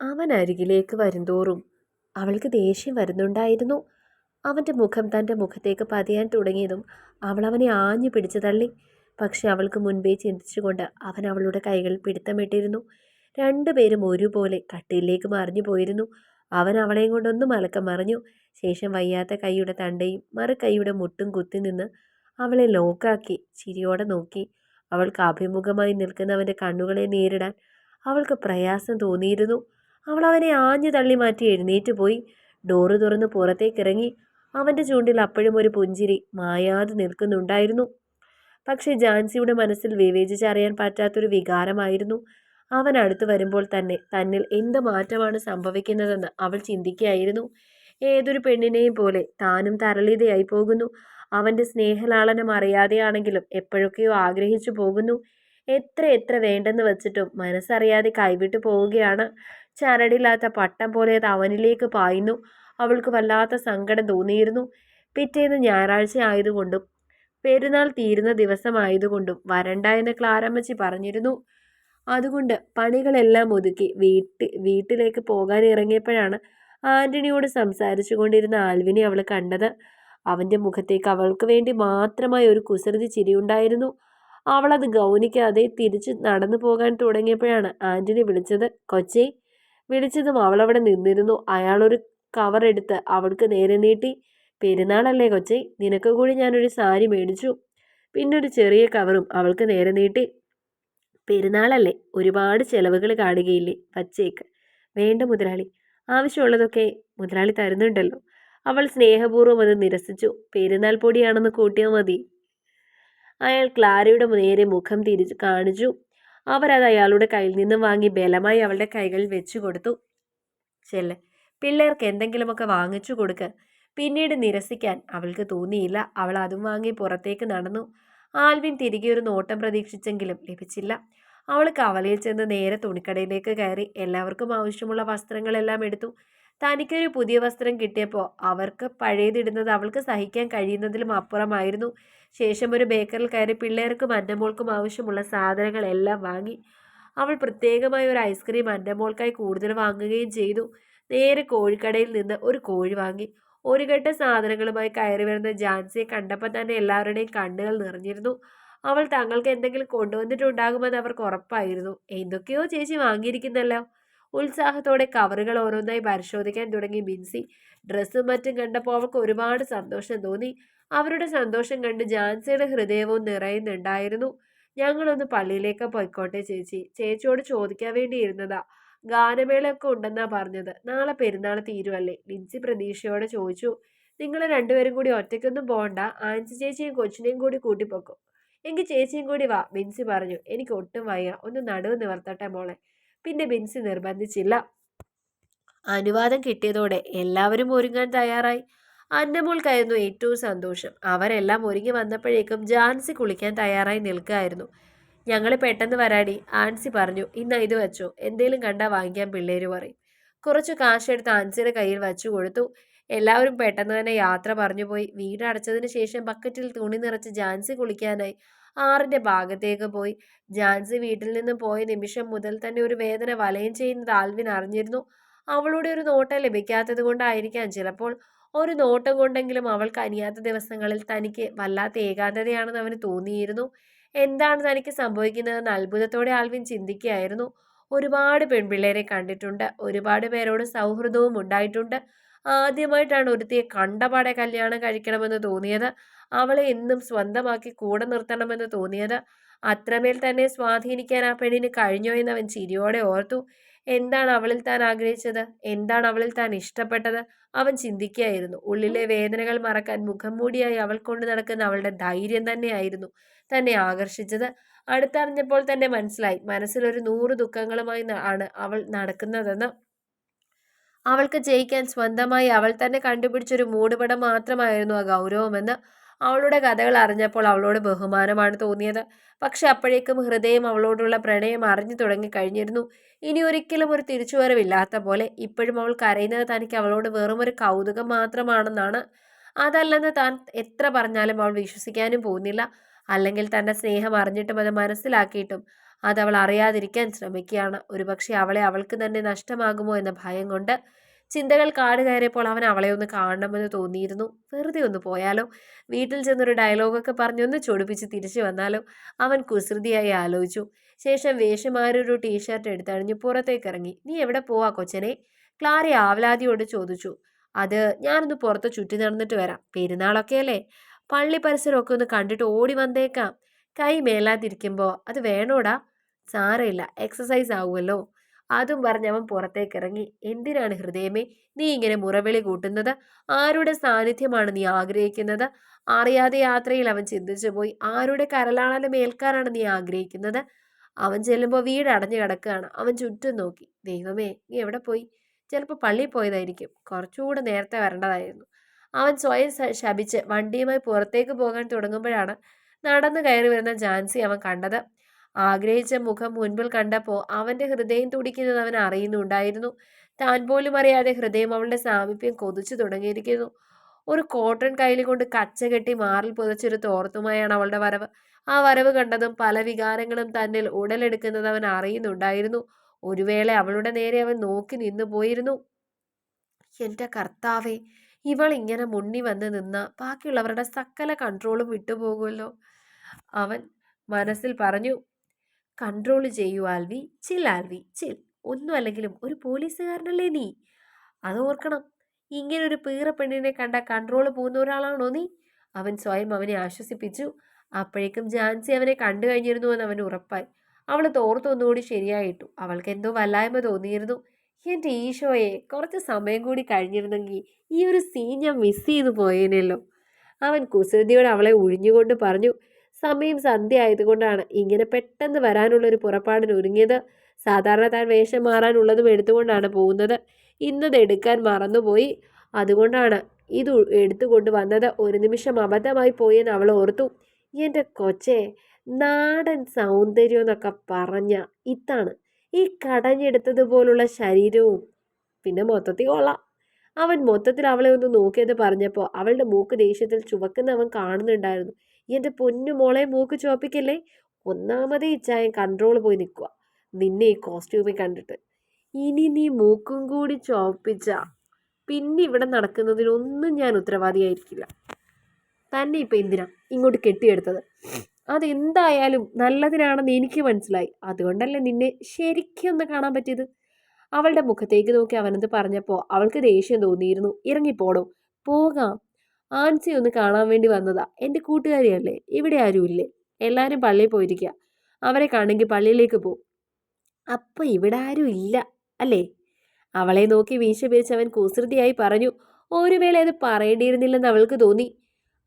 അവൻ അരികിലേക്ക് വരുന്തോറും അവൾക്ക് ദേഷ്യം വരുന്നുണ്ടായിരുന്നു. അവന്റെ മുഖം തന്റെ മുഖത്തേക്ക് പതിയാൻ തുടങ്ങിയതും അവൾ അവനെ ആഞ്ഞു പിടിച്ചു തള്ളി. പക്ഷെ അവൾക്ക് മുൻപേ ചിന്തിച്ചുകൊണ്ട് അവൻ അവളുടെ കൈകൾ പിടുത്തമിട്ടിരുന്നു. രണ്ടുപേരും ഒരുപോലെ കട്ടിലേക്ക് മറിഞ്ഞു പോയിരുന്നു. അവൻ അവളെയും കൊണ്ടൊന്നും അലക്കം മറിഞ്ഞു. ശേഷം വയ്യാത്ത കൈയുടെ തണ്ടയും മറു കൈയുടെ മുട്ടും കുത്തി നിന്ന് അവളെ ലോക്കാക്കി ചിരിയോടെ നോക്കി. അവൾക്ക് അഭിമുഖമായി നിൽക്കുന്നവന്റെ കണ്ണുകളെ നേരിടാൻ അവൾക്ക് പ്രയാസം തോന്നിയിരുന്നു. അവൾ അവനെ ആഞ്ഞു തള്ളി മാറ്റി എഴുന്നേറ്റ് പോയി. ഡോറ് തുറന്ന് പുറത്തേക്കിറങ്ങി അവന്റെ ചൂണ്ടിൽ അപ്പോഴും ഒരു പുഞ്ചിരി മായാതെ നിൽക്കുന്നുണ്ടായിരുന്നു. പക്ഷേ ജാൻസിയുടെ മനസ്സിൽ വിവേചിച്ചറിയാൻ പറ്റാത്തൊരു വികാരമായിരുന്നു. അവൻ അടുത്തു വരുമ്പോൾ തന്നെ തന്നിൽ എന്ത് മാറ്റമാണ് സംഭവിക്കുന്നതെന്ന് അവൾ ചിന്തിക്കുകയായിരുന്നു. ഏതൊരു പെണ്ണിനെയും പോലെ താനും തരളിതയായി പോകുന്നു. അവന്റെ സ്നേഹലാളനം അറിയാതെയാണെങ്കിലും എപ്പോഴൊക്കെയോ ആഗ്രഹിച്ചു പോകുന്നു. എത്ര എത്ര വേണ്ടെന്ന് വെച്ചിട്ടും മനസ്സറിയാതെ കൈവിട്ട് പോവുകയാണ്. ചരടില്ലാത്ത പട്ടം പോലെ അത് അവനിലേക്ക് പായുന്നു. അവൾക്ക് വല്ലാത്ത സങ്കടം തോന്നിയിരുന്നു. പിറ്റേന്ന് ഞായറാഴ്ച ആയതുകൊണ്ടും പെരുന്നാൾ തീരുന്ന ദിവസമായതുകൊണ്ടും വരണ്ട എന്ന് ക്ലാരമ്മച്ചി പറഞ്ഞിരുന്നു. അതുകൊണ്ട് പണികളെല്ലാം ഒതുക്കി വീട്ടിൽ വീട്ടിലേക്ക് പോകാൻ ഇറങ്ങിയപ്പോഴാണ് ആന്റണിയോട് സംസാരിച്ചു കൊണ്ടിരുന്ന ആൽവിനെ അവൾ കണ്ടത്. അവന്റെ മുഖത്തേക്ക് അവൾക്ക് വേണ്ടി മാത്രമായി ഒരു കുസൃതി ചിരിയുണ്ടായിരുന്നു. അവളത് ഗൗനിക്കാതെ തിരിച്ച് നടന്നു പോകാൻ തുടങ്ങിയപ്പോഴാണ് ആന്റണി വിളിച്ചത് കൊച്ചി വിളിച്ചതും അവളവിടെ നിന്നിരുന്നു. അയാളൊരു കവർ എടുത്ത് അവൾക്ക് നേരെ നീട്ടി പെരുന്നാളല്ലേ കൊച്ചി നിനക്ക് കൂടി ഞാനൊരു സാരി മേടിച്ചു. പിന്നൊരു ചെറിയ കവറും അവൾക്ക് നേരെ നീട്ടി പെരുന്നാളല്ലേ ഒരുപാട് ചെലവുകൾ കാണുകയില്ലേ വച്ചേക്ക്. വേണ്ട മുതലാളി ആവശ്യമുള്ളതൊക്കെ മുതലാളി തരുന്നുണ്ടല്ലോ. അവൾ സ്നേഹപൂർവം അത് നിരസിച്ചു പെരുന്നാൾ പൊടിയാണെന്ന് കൂട്ടിയാൽ മതി. അയാൾ ക്ലാരയുടെ നേരെ മുഖം തിരിച്ച് കാണിച്ചു. അവരത് അയാളുടെ കയ്യിൽ നിന്നും വാങ്ങി ബലമായി അവളുടെ കൈകളിൽ വെച്ചു കൊടുത്തു. ചെല്ല പിള്ളേർക്ക് എന്തെങ്കിലുമൊക്കെ വാങ്ങിച്ചു കൊടുക്ക്. പിന്നീട് നിരസിക്കാൻ അവൾക്ക് തോന്നിയില്ല. അവൾ അതും വാങ്ങി പുറത്തേക്ക് നടന്നു. ആൽവിൻ തിരികെ ഒരു നോട്ടം പ്രതീക്ഷിച്ചെങ്കിലും ലഭിച്ചില്ല. അവൾ കവലയിൽ ചെന്ന് നേരെ തുണിക്കടയിലേക്ക് കയറി. എല്ലാവർക്കും ആവശ്യമുള്ള വസ്ത്രങ്ങളെല്ലാം എടുത്തു. തനിക്കൊരു പുതിയ വസ്ത്രം കിട്ടിയപ്പോൾ അവർക്ക് പഴയതിടുന്നത് അവൾക്ക് സഹിക്കാൻ കഴിയുന്നതിലും അപ്പുറമായിരുന്നു. ശേഷം ഒരു ബേക്കറിൽ കയറി പിള്ളേർക്കും അന്നമോൾക്കും ആവശ്യമുള്ള സാധനങ്ങളെല്ലാം വാങ്ങി. അവൾ പ്രത്യേകമായി ഒരു ഐസ്ക്രീം അന്നമോൾക്കായി കൂടുതൽ വാങ്ങുകയും ചെയ്തു. നേരെ കോഴിക്കടയിൽ നിന്ന് ഒരു കോഴി വാങ്ങി. ഒരു ഘട്ട സാധനങ്ങളുമായി കയറി വരുന്ന ജാൻസിയെ കണ്ടപ്പോൾ തന്നെ എല്ലാവരുടെയും കണ്ണുകൾ നിറഞ്ഞിരുന്നു. അവൾ തങ്ങൾക്ക് എന്തെങ്കിലും കൊണ്ടുവന്നിട്ടുണ്ടാകുമെന്ന് അവർക്ക് ഉറപ്പായിരുന്നു. എന്തൊക്കെയോ ചേച്ചി വാങ്ങിയിരിക്കുന്നല്ലോ. ഉത്സാഹത്തോടെ കവറുകൾ ഓരോന്നായി പരിശോധിക്കാൻ തുടങ്ങി ബിൻസി. ഡ്രസ്സും മറ്റും കണ്ടപ്പോൾ അവൾക്ക് ഒരുപാട് സന്തോഷം തോന്നി. അവരുടെ സന്തോഷം കണ്ട് ജാൻസിയുടെ ഹൃദയവും നിറയുന്നുണ്ടായിരുന്നു. ഞങ്ങളൊന്ന് പള്ളിയിലേക്ക് പോയിക്കോട്ടെ ചേച്ചി. ചേച്ചിയോട് ചോദിക്കാൻ വേണ്ടി ഇരുന്നതാ. ഗാനമേളയൊക്കെ ഉണ്ടെന്നാ പറഞ്ഞത്. നാളെ പെരുന്നാൾ തീരുവല്ലേ? ലിൻസി പ്രതീക്ഷയോടെ ചോദിച്ചു. നിങ്ങൾ രണ്ടുപേരും കൂടി ഒറ്റയ്ക്കൊന്നും പോകണ്ട ആൻസി ചേച്ചിയും കൊച്ചിനെയും കൂടി കൂട്ടിപ്പോക്കും. എങ്കിൽ ചേച്ചിയും കൂടി വാ ബിൻസി പറഞ്ഞു. എനിക്ക് ഒട്ടും വയ്യ. ഒന്ന് നടുവ് നിവർത്തട്ടെ മോളെ. പിന്നെ ബിൻസി നിർബന്ധിച്ചില്ല. അനുവാദം കിട്ടിയതോടെ എല്ലാവരും ഒരുങ്ങാൻ തയ്യാറായി. അന്നമോൾക്കായിരുന്നു ഏറ്റവും സന്തോഷം. അവരെല്ലാം ഒരുങ്ങി വന്നപ്പോഴേക്കും ജാൻസി കുളിക്കാൻ തയ്യാറായി നിൽക്കുകയായിരുന്നു. ഞങ്ങൾ പെട്ടെന്ന് വരാടി ആൻസി പറഞ്ഞു. ഇന്ന് ഇത് വെച്ചോ. എന്തേലും കണ്ടാൽ വാങ്ങിക്കാൻ പിള്ളേര് പറയും. കുറച്ച് കാശെടുത്ത് ആൻസിയുടെ കയ്യിൽ വച്ചു കൊടുത്തു. എല്ലാവരും പെട്ടെന്ന് തന്നെ യാത്ര പറഞ്ഞു പോയി വീട് അടച്ചതിന് ശേഷം ബക്കറ്റിൽ തുണി നിറച്ച് ജാൻസി കുളിക്കാനായി. ആറിന്റെ ഭാഗത്തേക്ക് പോയി. ജാൻസി വീട്ടിൽ നിന്ന് പോയ നിമിഷം മുതൽ തന്നെ ഒരു വേദന വലയം ചെയ്യുന്നത് ആൽവിൻ അറിഞ്ഞിരുന്നു. അവളുടെ ഒരു നോട്ടം ലഭിക്കാത്തത് കൊണ്ടായിരിക്കാം ചിലപ്പോൾ ഒരു നോട്ടം കൊണ്ടെങ്കിലും അവൾക്ക് അനിയാത്ത ദിവസങ്ങളിൽ തനിക്ക് വല്ലാത്ത ഏകാന്തതയാണെന്ന് അവന് തോന്നിയിരുന്നു. എന്താണ് തനിക്ക് സംഭവിക്കുന്നതെന്ന് അത്ഭുതത്തോടെ ആൽവിൻ ചിന്തിക്കുകയായിരുന്നു. ഒരുപാട് പെൺപിള്ളേരെ കണ്ടിട്ടുണ്ട്. ഒരുപാട് പേരോട് സൗഹൃദവും ഉണ്ടായിട്ടുണ്ട്. ആദ്യമായിട്ടാണ് ഒരുത്തിയെ കണ്ടപാടെ കല്യാണം കഴിക്കണമെന്ന് തോന്നിയത്. അവളെ എന്നും സ്വന്തമാക്കി കൂടെ നിർത്തണമെന്ന് തോന്നിയത്. അത്രമേൽ തന്നെ സ്വാധീനിക്കാൻ ആ പെണ്ണിന് കഴിഞ്ഞോ എന്ന് അവൻ ചിരിയോടെ ഓർത്തു. എന്താണ് അവളിൽ താൻ ആഗ്രഹിച്ചത്? എന്താണ് അവളിൽ താൻ ഇഷ്ടപ്പെട്ടത്? അവൻ ചിന്തിക്കുകയായിരുന്നു. ഉള്ളിലെ വേദനകൾ മറക്കാൻ മുഖം മൂടിയായി അവൾ കൊണ്ട് നടക്കുന്ന അവളുടെ ധൈര്യം തന്നെയായിരുന്നു തന്നെ ആകർഷിച്ചത്. അടുത്തറിഞ്ഞപ്പോൾ തന്നെ മനസ്സിലായി. മനസ്സിലൊരു നൂറ് ദുഃഖങ്ങളുമായി ആണ് അവൾ നടക്കുന്നതെന്ന്. അവൾക്ക് ജയിക്കാൻ സ്വന്തമായി അവൾ തന്നെ കണ്ടുപിടിച്ചൊരു മൂടുപടം മാത്രമായിരുന്നു ആ ഗൗരവമെന്ന് അവളുടെ കഥകൾ അറിഞ്ഞപ്പോൾ അവളോട് ബഹുമാനമാണ് തോന്നിയത്. പക്ഷെ അപ്പോഴേക്കും ഹൃദയം അവളോടുള്ള പ്രണയം അറിഞ്ഞു തുടങ്ങി കഴിഞ്ഞിരുന്നു. ഇനി ഒരിക്കലും ഒരു തിരിച്ചുവരവില്ലാത്ത പോലെ ഇപ്പോഴും അവൾ കരയുന്നത് തനിക്ക് അവളോട് വെറും ഒരു കൗതുകം മാത്രമാണെന്നാണ്. അതല്ലെന്ന് താൻ എത്ര പറഞ്ഞാലും അവൾ വിശ്വസിക്കാനും പോകുന്നില്ല. അല്ലെങ്കിൽ തന്റെ സ്നേഹം അറിഞ്ഞിട്ടും അത് മനസ്സിലാക്കിയിട്ടും അത് അവൾ അറിയാതിരിക്കാൻ ശ്രമിക്കുകയാണ്. ഒരുപക്ഷെ അവളെ അവൾക്ക് തന്നെ നഷ്ടമാകുമോ എന്ന ഭയം കൊണ്ട് ചിന്തകൾ കാട് കയറിയപ്പോൾ അവൻ അവളെ ഒന്ന് കാണണമെന്ന് തോന്നിയിരുന്നു. വെറുതെ ഒന്ന് പോയാലോ? വീട്ടിൽ ചെന്നൊരു ഡയലോഗൊക്കെ പറഞ്ഞൊന്ന് ചൊടിപ്പിച്ച് തിരിച്ചു വന്നാലോ? അവൻ കുസൃതിയായി ആലോചിച്ചു. ശേഷം വേഷമാരൊരു ടീഷർട്ട് എടുത്തണിഞ്ഞ് പുറത്തേക്ക് ഇറങ്ങി നീ എവിടെ പോവാ കൊച്ചനെ? ക്ലാരി ആവലാതിയോട് ചോദിച്ചു. അത് ഞാനൊന്ന് പുറത്ത് ചുറ്റി നടന്നിട്ട് വരാം. പെരുന്നാളൊക്കെ അല്ലേ? പള്ളി പരിസരമൊക്കെ ഒന്ന് കണ്ടിട്ട് ഓടി വന്നേക്കാം. കൈ മേലാതിരിക്കുമ്പോൾ അത് വേണോടാ? സാരമില്ല. എക്സസൈസ് ആവുമല്ലോ. അതും പറഞ്ഞ് അവൻ പുറത്തേക്ക് ഇറങ്ങി. എന്തിനാണ് ഹൃദയമേ നീ ഇങ്ങനെ മുറവിളി കൂട്ടുന്നത്? ആരുടെ സാന്നിധ്യമാണ് നീ ആഗ്രഹിക്കുന്നത്? അറിയാതെ യാത്രയിൽ അവൻ ചിന്തിച്ചു പോയി. ആരുടെ കരലാളനം ഏൽക്കാനാണ് നീ ആഗ്രഹിക്കുന്നത്? അവൻ ചെല്ലുമ്പോൾ വീട് അടഞ്ഞു കിടക്കുകയാണ്. അവൻ ചുറ്റും നോക്കി. ദൈവമേ നീ എവിടെ പോയി? ചിലപ്പോൾ പള്ളിയിൽ പോയതായിരിക്കും. കുറച്ചുകൂടെ നേരത്തെ വരേണ്ടതായിരുന്നു. അവൻ സ്വയം ശപിച്ച് വണ്ടിയുമായി പുറത്തേക്ക് പോകാൻ തുടങ്ങുമ്പോഴാണ് നടന്നു കയറി വരുന്ന ജാൻസി അവൻ കണ്ടത്. ആഗ്രഹിച്ച മുഖം മുൻപിൽ കണ്ടപ്പോൾ അവന്റെ ഹൃദയം തുടിക്കുന്നത് അവൻ അറിയുന്നുണ്ടായിരുന്നു. താൻ പോലും അറിയാതെ ഹൃദയം അവളുടെ സാമീപ്യം കൊതിച്ചു തുടങ്ങിയിരിക്കുന്നു. ഒരു കോട്ടൺ കയ്യിൽ കൊണ്ട് കച്ച കെട്ടി മാറിൽ പുതച്ചൊരു തോർത്തുമായാണ് അവളുടെ വരവ്. ആ വരവ് കണ്ടതും പല വികാരങ്ങളും തന്നിൽ ഉടലെടുക്കുന്നത് അവൻ അറിയുന്നുണ്ടായിരുന്നു. ഒരു വേള അവളുടെ നേരെ അവൻ നോക്കി നിന്നു പോയിരുന്നു. എന്റെ കർത്താവേ ഇവൾ ഇങ്ങനെ മുന്നി വന്ന് നിന്ന ബാക്കിയുള്ളവരുടെ സകല കൺട്രോളും വിട്ടുപോകുമല്ലോ? അവൻ മനസ്സിൽ പറഞ്ഞു കൺട്രോൾ ചെയ്യൂ ആൽവി ചിൽ ആൽവി ചിൽ ഒന്നും അല്ലെങ്കിലും ഒരു പോലീസുകാരനല്ലേ നീ? അത് ഓർക്കണം. ഇങ്ങനെ ഒരു പീറ പെണ്ണിനെ കണ്ട കൺട്രോൾ പോകുന്ന ഒരാളാണോ നീ? അവൻ സ്വയം അവനെ ആശ്വസിപ്പിച്ചു. അപ്പോഴേക്കും ജാൻസി അവനെ കണ്ടു കഴിഞ്ഞിരുന്നു എന്ന് അവൻ ഉറപ്പായി. അവൾ തോർത്തൊന്നുകൂടി ശരിയായിട്ടു അവൾക്ക് എന്തോ വല്ലായ്മ തോന്നിയിരുന്നു. എന്റെ ഈശോയെ കുറച്ച് സമയം കൂടി കഴിഞ്ഞിരുന്നെങ്കിൽ ഈ ഒരു സീൻ ഞാൻ മിസ് ചെയ്തു പോയേനല്ലോ അവൻ കുസൃതിയോട് അവളെ ഉഴിഞ്ഞുകൊണ്ട് പറഞ്ഞു സമയം സന്ധ്യ ആയതുകൊണ്ടാണ് ഇങ്ങനെ പെട്ടെന്ന് വരാനുള്ള ഒരു പുറപ്പാടിന് ഒരുങ്ങിയത്. സാധാരണ താൻ വേഷം മാറാനുള്ളതും എടുത്തുകൊണ്ടാണ് പോകുന്നത്. ഇന്നത് എടുക്കാൻ മറന്നുപോയി. അതുകൊണ്ടാണ് ഇത് എടുത്തുകൊണ്ട് വന്നത്. ഒരു നിമിഷം അബദ്ധമായി പോയെന്ന് അവൾ ഓർത്തു. എന്റെ കൊച്ചേ നാടൻ സൗന്ദര്യം എന്നൊക്കെ പറഞ്ഞ ഇതാണ് ഈ കടഞ്ഞെടുത്തതുപോലുള്ള ശരീരവും പിന്നെ മൊത്തത്തിൽ കൊള്ളാം. അവൻ മൊത്തത്തിൽ അവളെ ഒന്ന് നോക്കിയത് പറഞ്ഞപ്പോൾ അവളുടെ മൂക്ക് ദേഷ്യത്തിൽ ചുവക്കുന്ന അവൻ കാണുന്നുണ്ടായിരുന്നു. എന്റെ പൊന്നു മോളെ മൂക്ക് ചുവപ്പിക്കല്ലേ? ഒന്നാമതേ ഇച്ചായൻ കൺട്രോൾ പോയി നിൽക്കുക നിന്നെ ഈ കോസ്റ്റ്യൂമിൽ കണ്ടിട്ട്. ഇനി നീ മൂക്കും കൂടി ചുവപ്പിച്ച പിന്നെ ഇവിടെ നടക്കുന്നതിനൊന്നും ഞാൻ ഉത്തരവാദിയായിരിക്കില്ല. തന്നെ ഇപ്പം എന്തിനാ ഇങ്ങോട്ട് കെട്ടിയെടുത്തത്? അതെന്തായാലും നല്ലതിനാണെന്ന് എനിക്ക് മനസ്സിലായി. അതുകൊണ്ടല്ലേ നിന്നെ ശരിക്കും ഒന്ന് കാണാൻ പറ്റിയത്. അവളുടെ മുഖത്തേക്ക് നോക്കി അവനത് പറഞ്ഞപ്പോൾ അവൾക്ക് ദേഷ്യം തോന്നിയിരുന്നു. ഇറങ്ങിപ്പോടോ? പോകാം. ആൻസി ഒന്ന് കാണാൻ വേണ്ടി വന്നതാ. എന്റെ കൂട്ടുകാരിയല്ലേ? ഇവിടെ ആരുമില്ലേ? എല്ലാവരും പള്ളിയിൽ പോയിരിക്കുക അവരെ കാണെങ്കിൽ പള്ളിയിലേക്ക് പോകും അപ്പം ഇവിടെ ആരും ഇല്ല അല്ലേ? അവളെ നോക്കി വീശ പിരിച്ചവൻ കുസൃതിയായി പറഞ്ഞു ഒരു വേള അത് പറയേണ്ടിയിരുന്നില്ലെന്ന് അവൾക്ക് തോന്നി.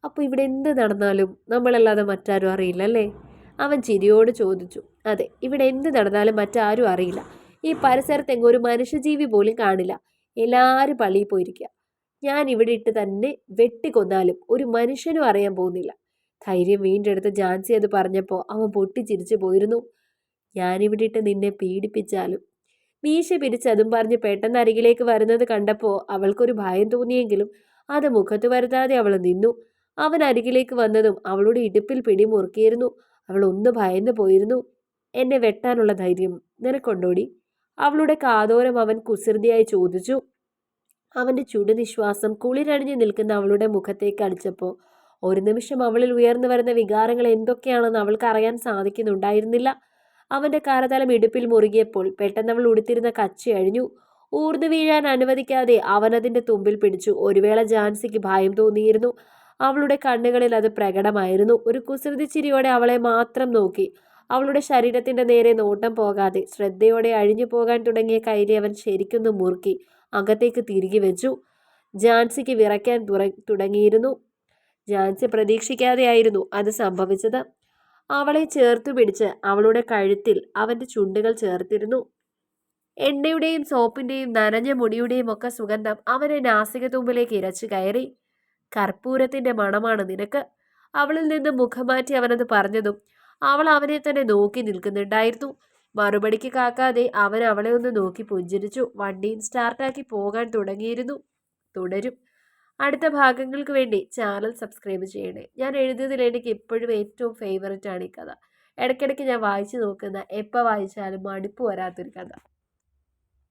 അപ്പോൾ ഇവിടെ എന്ത് നടന്നാലും നമ്മളല്ലാതെ മറ്റാരും അറിയില്ല അല്ലേ? അവൻ ചിരിയോട് ചോദിച്ചു. അതെ ഇവിടെ എന്ത് നടന്നാലും മറ്റാരും അറിയില്ല. ഈ പരിസരത്തെങ്ങൊരു ഒരു മനുഷ്യജീവി പോലും കാണില്ല. എല്ലാവരും പള്ളിയിൽ പോയിരിക്കുക ഞാൻ ഇവിടെ ഇട്ട് തന്നെ വെട്ടിക്കൊന്നാലും ഒരു മനുഷ്യനും അറിയാൻ പോകുന്നില്ല. ധൈര്യം വീണ്ടെടുത്ത് ജാൻസി അത് പറഞ്ഞപ്പോൾ അവൻ പൊട്ടിച്ചിരിച്ചു പോയിരുന്നു. ഞാനിവിടെ ഇട്ട് നിന്നെ പീഡിപ്പിച്ചാലും. മീശ പിരിച്ചതും പറഞ്ഞ് പെട്ടെന്ന് അരികിലേക്ക് വരുന്നത് കണ്ടപ്പോൾ അവൾക്കൊരു ഭയം തോന്നിയെങ്കിലും അത് മുഖത്ത് വരുത്താതെ അവൾ നിന്നു. അവൻ അരികിലേക്ക് വന്നതും അവളുടെ ഇടുപ്പിൽ പിടിമുറുക്കിയിരുന്നു അവൾ ഒന്ന് ഭയന്നു പോയിരുന്നു. എന്നെ വെട്ടാനുള്ള ധൈര്യം നിനക്കൊണ്ടോടി? അവളുടെ കാതോരം അവൻ കുസൃതിയായി ചോദിച്ചു. അവന്റെ ചുടുനിശ്വാസം കുളിരണിഞ്ഞു നിൽക്കുന്ന അവളുടെ മുഖത്തേക്ക് അടിച്ചപ്പോൾ ഒരു നിമിഷം അവളിൽ ഉയർന്നു വരുന്ന വികാരങ്ങൾ എന്തൊക്കെയാണെന്ന് അവൾക്ക് അറിയാൻ സാധിക്കുന്നുണ്ടായിരുന്നില്ല. അവന്റെ കാരതലം ഇടുപ്പിൽ മുറുകിയപ്പോൾ പെട്ടെന്ന് അവൾ ഉടുത്തിരുന്ന കച്ചി അഴിഞ്ഞു. ഊർന്നു വീഴാൻ അനുവദിക്കാതെ അവൻ അതിന്റെ തുമ്പിൽ പിടിച്ചു. ഒരു വേള ജാൻസിക്ക് ഭയം തോന്നിയിരുന്നു. അവളുടെ കണ്ണുകളിൽ അത് പ്രകടമായിരുന്നു. ഒരു കുസൃതി ചിരിയോടെ അവളെ മാത്രം നോക്കി. അവളുടെ ശരീരത്തിന്റെ നേരെ നോട്ടം പോകാതെ ശ്രദ്ധയോടെ അഴിഞ്ഞു പോകാൻ തുടങ്ങിയ കൈലി അവൻ ശരിക്കൊന്ന് മുറുക്കി. അകത്തേക്ക് തിരികെ വെച്ചു. ജാൻസിക്ക് വിറയ്ക്കാൻ തുടങ്ങിയിരുന്നു. ജാൻസി പ്രതീക്ഷിക്കാതെയായിരുന്നു അത് സംഭവിച്ചത്. അവളെ ചേർത്തു പിടിച്ച് അവളുടെ കഴുത്തിൽ അവന്റെ ചുണ്ടുകൾ ചേർത്തിരുന്നു. എണ്ണയുടെയും സോപ്പിന്റെയും നനഞ്ഞ മുടിയുടെയും ഒക്കെ സുഗന്ധം അവനെ നാസിക തുമ്പിലേക്ക് ഇരച്ചു കയറി. കർപ്പൂരത്തിന്റെ മണമാണ് നിനക്ക്? അവളിൽ നിന്ന് മുഖം മാറ്റി അവനത് പറഞ്ഞതും അവൾ അവനെ തന്നെ നോക്കി നിൽക്കുന്നുണ്ടായിരുന്നു. മറുപടിക്ക് കാക്കാതെ അവൻ അവളെ ഒന്ന് നോക്കി പുഞ്ചിരിച്ചു. വണ്ടിയും സ്റ്റാർട്ടാക്കി പോകാൻ തുടങ്ങിയിരുന്നു. തുടരും. അടുത്ത ഭാഗങ്ങൾക്ക് വേണ്ടി ചാനൽ സബ്സ്ക്രൈബ് ചെയ്യണേ. ഞാൻ എഴുതിയതിൽ എനിക്ക് ഇപ്പോഴും ഏറ്റവും ഫേവററ്റ് ആണ് ഈ കഥ. ഇടയ്ക്കിടയ്ക്ക് ഞാൻ വായിച്ചു നോക്കുന്ന എപ്പോൾ വായിച്ചാലും മടുപ്പ് വരാത്തൊരു കഥ.